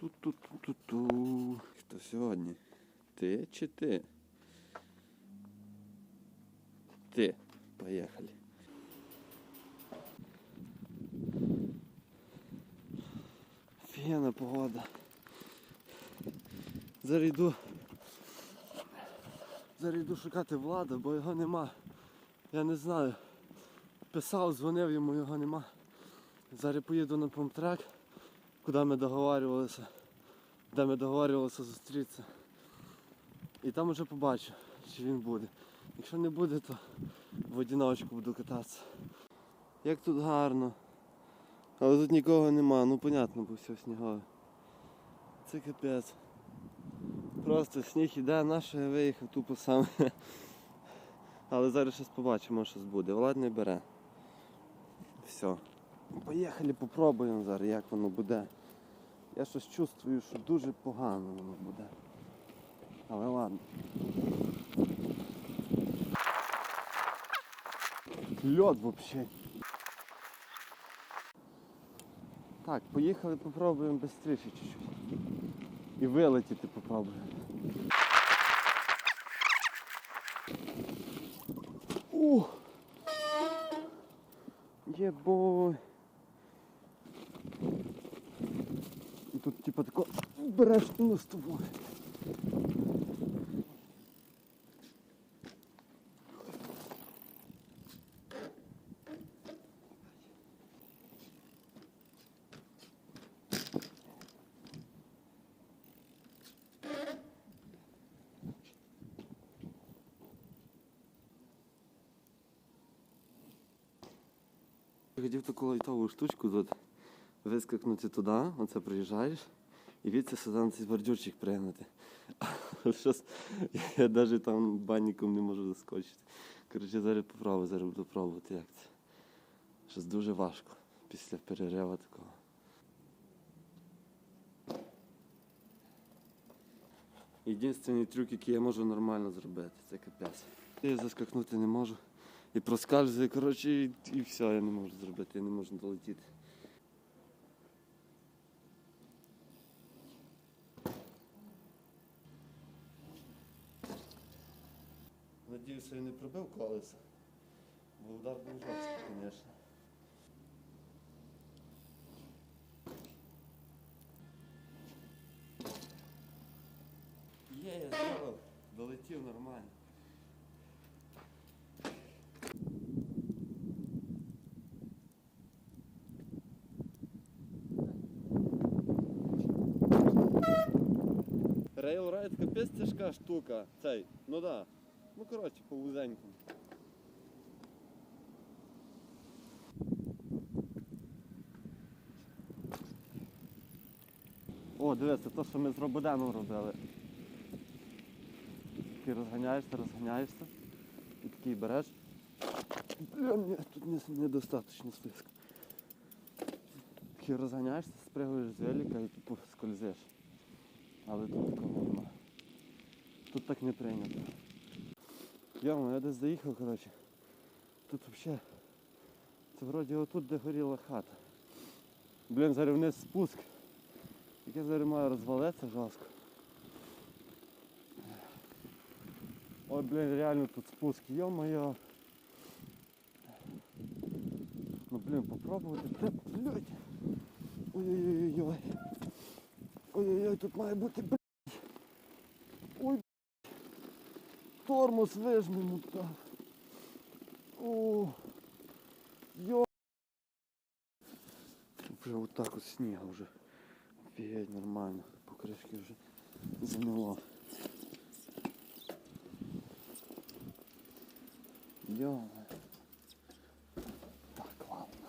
Ту-ту-ту-ту-ту. Хто сьогодні? Ти чи ти? Ти. Поїхали. Офігенна погода. Зараз йду. Зараз йду шукати влада, бо його нема. Я не знаю. Писав, дзвонив йому, його нема. Зараз поїду на помтрак, куди ми договарювалися, де ми договарювалися зустрітися. І там уже побачу, чи він буде. Якщо не буде, то в одиночку буду кататися. Як тут гарно. Але тут нікого нема, ну понятно, бо все снігове. Це капець. Просто сніг іде, наше я виїхав тупо сам. Але зараз щось побачимо, щось буде. Влад не бере. Все. Поїхали, попробуємо зараз, як воно буде. Я щось чувствую, що дуже погано воно буде. Але ладно. Льот взагалі. Так, поїхали попробуємо швидше чуть-чуть. І вилетіти попробуємо. Ух! Єбой. І тут типа тако тобою. Я хотів таку лайтову штучку тут вискакнути туди, оце приїжджаєш, і від сюди на цей бордюрчик пригнути. Щось я навіть там банником не можу заскочити. Коротше, зараз попробую, зараз буду пробувати, як це. Щось дуже важко після перериву такого. Єдиний трюк, який я можу нормально зробити, це капець. Я заскакнути не можу. І проскальзує, коротше, і, і все, я не можу зробити, я не можу долетіти. Надіюся, не пробив колеса. Бо удар був жорсткий, звісно. Є, я зробив. Долетів нормально. Рейлрайд капець тяжка штука. Цей, ну да. Ну коротше, по вузенькому. О, дивися, то, що ми з Рободеном робили. Такий розганяєшся, розганяєшся. І такий береш. Блін, ні, тут не, недостатньо слизько. Такий розганяєшся, спригуєш з велика і тупо скользиш. Але тут такого нема. Тут так не прийнято. Йома, я десь доїхав, коротше. Тут взагалі. Це вроді отут, де горіла хата. Блін, зараз вниз спуск. Яке зараз має розвалитися жорстко. Ой, блін, реально тут спуск. Йо-моє. Ну блін, попробувати. Та, блядь. Ой-ой-ой-ой. Ой-ой-ой, тут має бути, блядь. Ой, блядь. Тормоз вижмемо так. О, йо. Вже отак от сніга вже. Офігеть, нормально. Покришки вже замело. Йо. Так, ладно.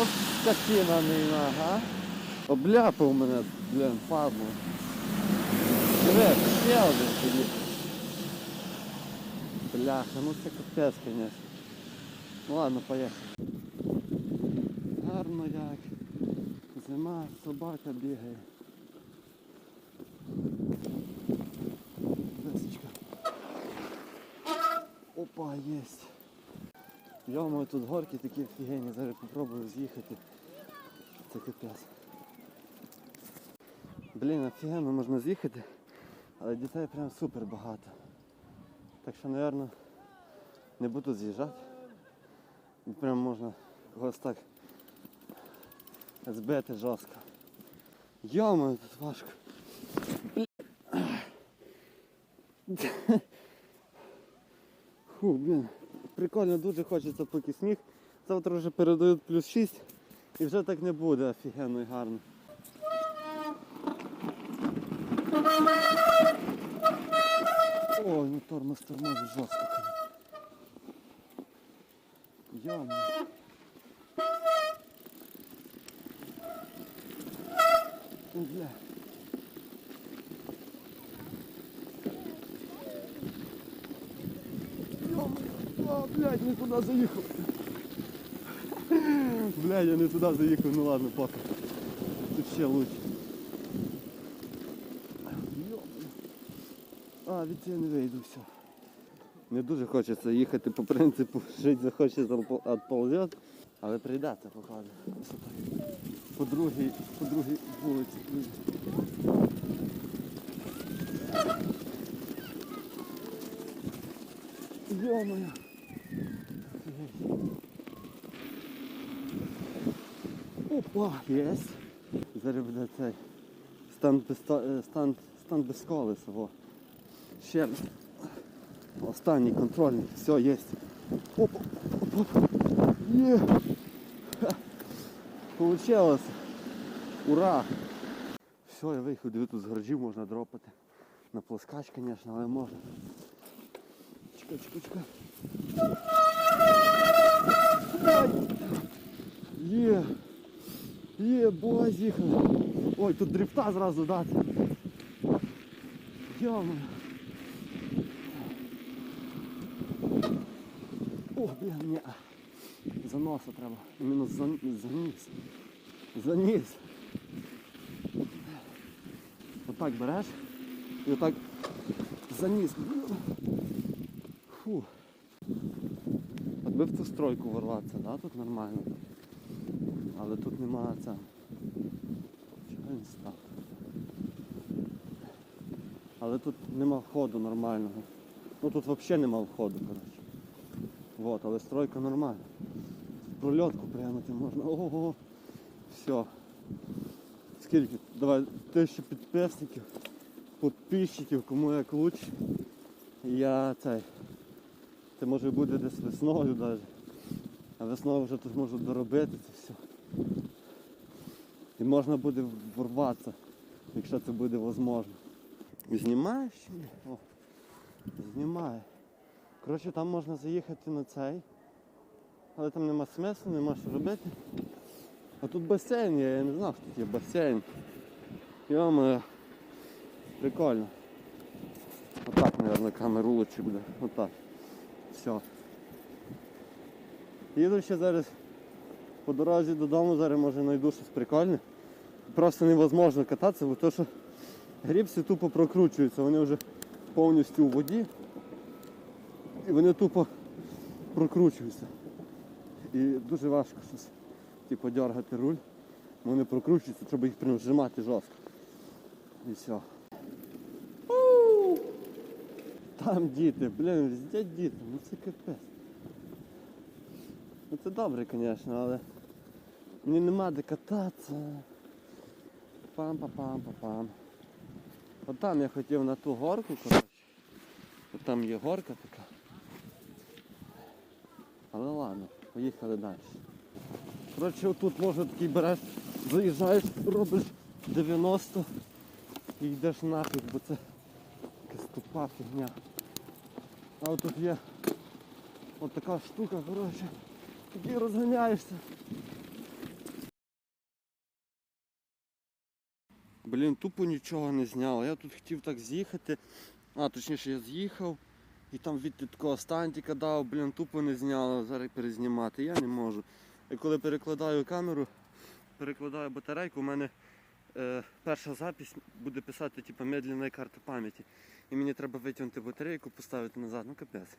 От скотина не ага. Обляпав мене, блін, падло. Диви, ще один тоді. Бляха, ну це капець, звісно. Ну ладно, поїхали. Гарно як. Зима, собака бігає. Весочка. Опа, єсть. Йомо, тут горки такі офігенні, зараз попробую з'їхати. Це капець. Блін, офігенно можна з'їхати, але дітей прям супер багато. Так що, мабуть, не буду з'їжджати. Прям можна когось так збити жорстко. Йомо, тут важко. Фу, блін. Прикольно, дуже хочеться поки сніг. Завтра вже передають плюс 6 і вже так не буде офігенно і гарно. Ой, ну тормоз тормозить жорстко. Йомо. Ой, Бля. Йомо. А, блядь, не туди заїхав. Блядь, я не туди заїхав, ну ладно, поки. Тут ще лучше. Йомо. А, від цього не вийду, все. Не дуже хочеться їхати по принципу, жить захочеться відползет, але прийдеться, походу. По другій, по другій вулиці. Йо-моє. Опа, єсть. Зараз буде цей стан без, стан, стан без колеса. Во. Ще останній контрольний. Все, є. Опа, опа. Є. Ха. Получилось. Ура! Все, я виїхав, диви, тут з гаражів можна дропати. На плоскач, звісно, але можна. Чекай, чекай, чекай. Ай! Є! Є, бога з'їхали. Ой, тут дрифта зразу дати. Йома. О, блін, ні. За носа треба. Іменно за, за ніс. За ніс. Отак береш і отак за ніс. Фу. От би в ту стройку ворватися, да? тут нормально. Але тут немає це. Чого він став? Але тут нема входу нормального. Ну тут взагалі нема входу, коротше. Вот, але стройка нормальна. Прольотку прийняти можна. Ого. Все. Скільки? Давай, тисячу підписників, підписчиків, кому як лучше. Я цей. Це може буде десь весною навіть. А весною вже тут можуть доробити це все. І можна буде ворватися, якщо це буде можливо. Знімаєш? О, знімає. Коротше, там можна заїхати на цей. Але там нема смислу, нема що робити. А тут басейн є, я не знав, що тут є басейн. Йома, прикольно. Отак, мабуть, камеру лучше буде. Отак. Все. Їду ще зараз по дорозі додому, зараз може знайду щось прикольне. Просто невозможно кататися, бо то, що грібці тупо прокручуються, вони вже повністю у воді. І вони тупо прокручуються. І дуже важко щось типу, дергати руль. Вони прокручуються, щоб їх прям зжимати жорстко. І все. Там діти, блін, везде діти, ну це капець. Ну це добре, звісно, але мені нема де кататися. Пам-па-пам-па-пам. От там я хотів на ту горку, коротше. От там є горка така. Але ладно, поїхали далі. Коротше, отут можна такий береш, заїжджаєш, робиш 90 і йдеш нафіг, бо це якась тупа фігня. А от тут є от така штука, коротше, тоді розганяєшся. Блін, тупо нічого не зняло. Я тут хотів так з'їхати. А, точніше я з'їхав і там від такого стантика дав, блін, тупо не зняло, зараз перезнімати. Я не можу. І коли перекладаю камеру, перекладаю батарейку, у мене е, перша запись буде писати типу, медленна карта пам'яті. І мені треба витягнути батарейку, поставити назад, ну капець.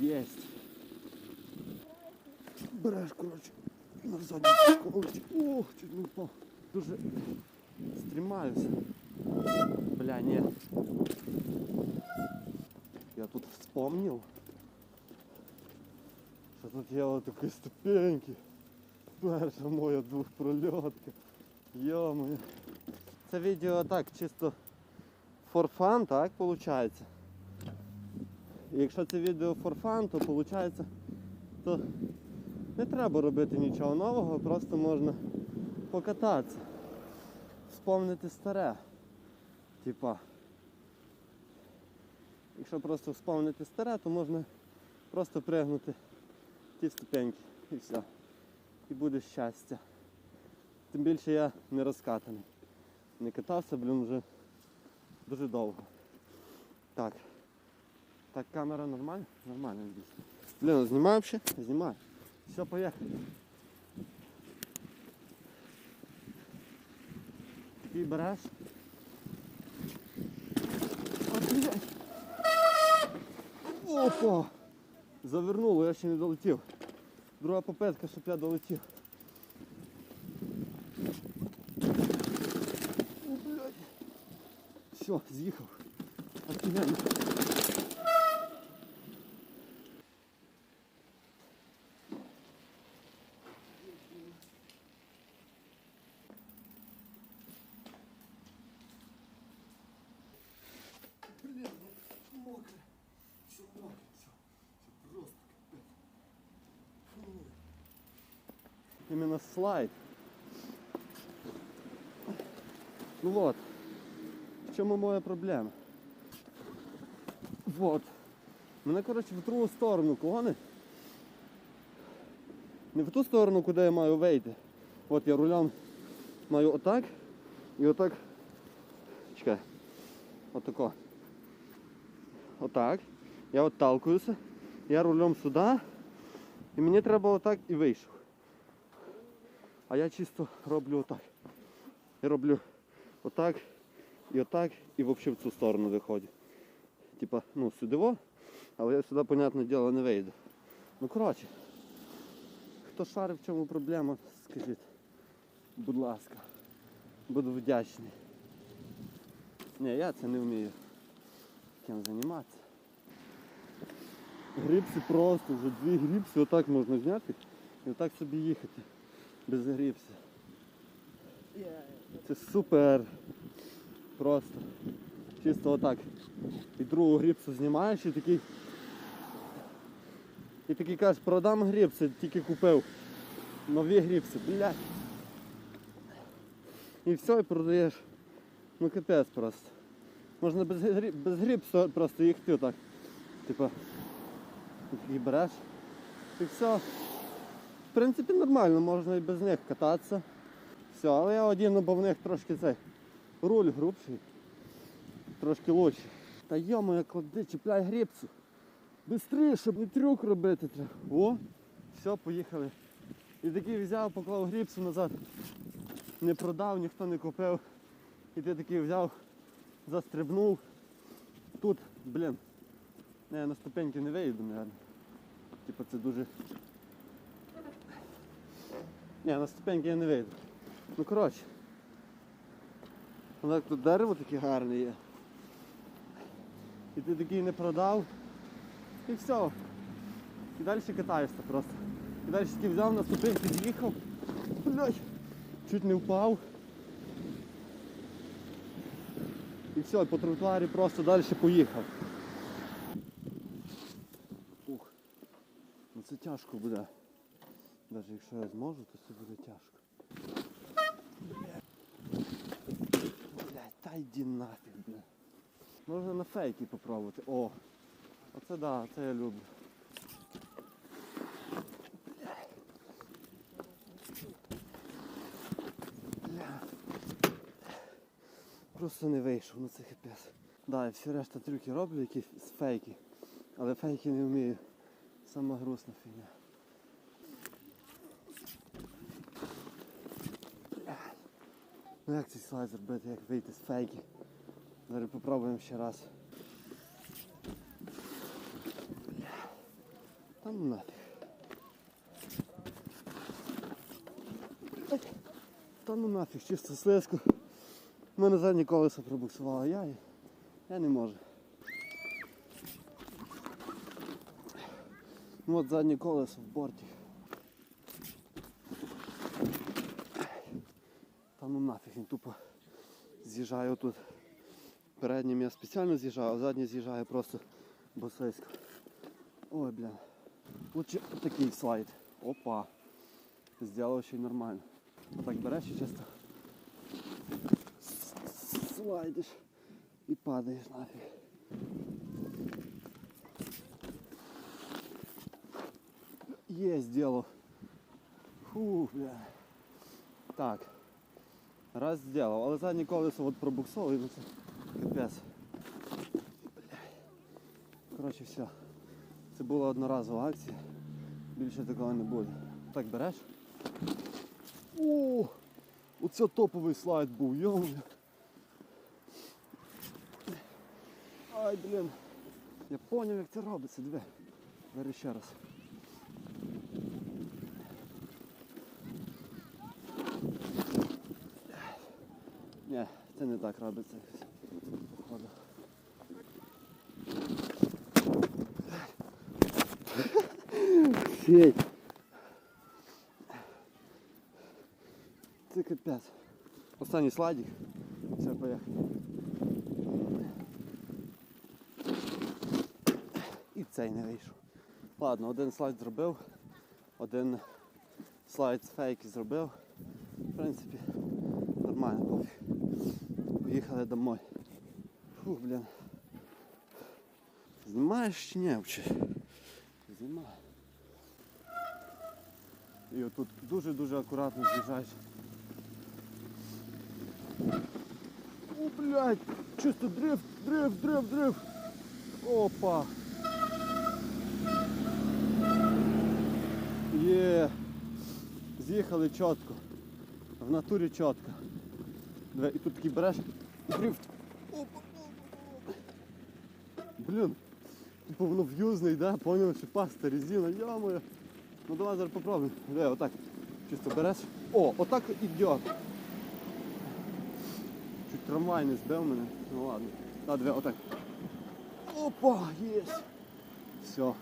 Єсть. Береш, коротше, на задній колесі. Ох, чуть не впав. Дуже стрімаюся. Бля, ні. Я тут вспомнив, що тут є отакі ступеньки. Перша моя двохпрольотка. Йо-моє. Це відео так, чисто for fun, так, виходить? І якщо це відео for fun, то виходить, то не треба робити нічого нового, просто можна покататися. Вспомнити старе. Типа. Якщо просто вспомнити старе, то можна просто пригнути ті ступеньки і все. І буде щастя. Тим більше я не розкатаний. Не катався, блін, вже дуже довго. Так. Так, камера нормальна? Нормально, дійсно. Блін, знімаю ще? Знімаю. Все, поїхали. Такий береш. О, блядь. Опа! Завернуло, я ще не долетів. Друга попитка, щоб я долетів. О, блядь. Все, з'їхав. Офігенно. Блин, ну, мокро. Все мокро, все. Все просто капец. Фу. Именно слайд. Ну вот. В чому моя проблема? Вот. Мене, коротше, в другу сторону клонить. Не в ту сторону, куди я маю вийти. От я рулем маю отак і отак. Чекай. Отако. Отак. Я отталкуюся. Я рулем сюди. І мені треба отак і вийшов. А я чисто роблю отак. Я роблю отак і отак, і взагалі в цю сторону виходить. Типа, ну, сюди але я сюди, понятне діло, не вийду. Ну коротше, хто шарив, в чому проблема, скажіть, будь ласка, буду вдячний. Ні, я це не вмію ким займатися. Грипси просто, вже дві грипси, отак можна зняти і отак собі їхати без грипси. Це супер. Просто. Чисто отак. І другу грипсу знімаєш і такий. І такий кажеш, продам грипси, тільки купив. Нові грипси, блядь. І все, і продаєш. Ну капець просто. Можна без, грі... без грипсу просто їхати отак. Типа. і береш. І все. В принципі нормально, можна і без них кататися. Все, але я одіну, бо в них трошки цей руль грубший. Трошки лучше. Та йомо, як клади, чіпляй грибцю. Бистріше, щоб не трюк робити треба. О, все, поїхали. І такий взяв, поклав грибцю назад. Не продав, ніхто не купив. І ти такий взяв, застрибнув. Тут, блін, не, на ступеньки не вийду, мабуть. Типа це дуже. Ні, на ступеньки я не вийду. Ну коротше. Воно тут дерево таке гарне є. І ти такий не продав. І все. І далі катаєшся просто. І далі такий взяв на ступеньки, з'їхав. Блять, чуть не впав. І все, по тротуарі просто далі поїхав. Ух. Ну це тяжко буде. Навіть якщо я зможу, то це буде тяжко. Блять, та йди нафіг, бля. Можна на фейки попробувати. О! Оце да, це я люблю. Просто не вийшов, ну це хипес. Да, я всі решта трюки роблю, якісь з фейки. Але фейки не вмію. Сама грустна фігня. Ну як цей слайд зробити, як вийти з фейки? Зараз попробуємо ще раз. Бля. Та ну нафіг. Та ну нафіг, чисто слизько. У мене заднє колесо пробуксувало, я, я не можу. Ну от заднє колесо в борті. він тупо з'їжджає тут. Переднім я спеціально з'їжджаю, а задній з'їжджає просто босисько. Ой, бля. Лучше такий слайд. Опа. Сделав ще й нормально. Отак береш і чисто слайдиш і падаєш нафіг. Є, сделав. Фу, бля. Так. Раз сделав, але заднє колесо от пробуксовує, це капець. Коротше, все. Це була одноразова акція. Більше такого не буде. Так береш. О! Оце топовий слайд був, йомо. Ай, блін. Я поняв, як це робиться, диви. Зараз ще раз. Ні, це не так робиться. Походу. Фей. Це капець. Останній слайдик. Все, поїхали. І цей не вийшов. Ладно, один слайд зробив, один слайд з фейки зробив. В принципі, нормально, пофіг. Поїхали домой. Фух, блін. Знімаєш чи ні взагалі? Знімаю. І отут дуже-дуже акуратно з'їжджаєш. О, блядь, чисто дрифт, дрифт, дрифт, дрифт. Опа. Є. З'їхали чітко. В натурі чітко. І тут такий береш дрифт. Опа, опа, опа. Блін. Типу воно в'юзне йде, поняв, що паста резина, йо-моє. Ну давай зараз попробуємо. Диви, отак. Чисто береш. О, отак ідет. Чуть трамвай не збив мене. Ну ладно. На, диви, отак. Опа, єсть. Все.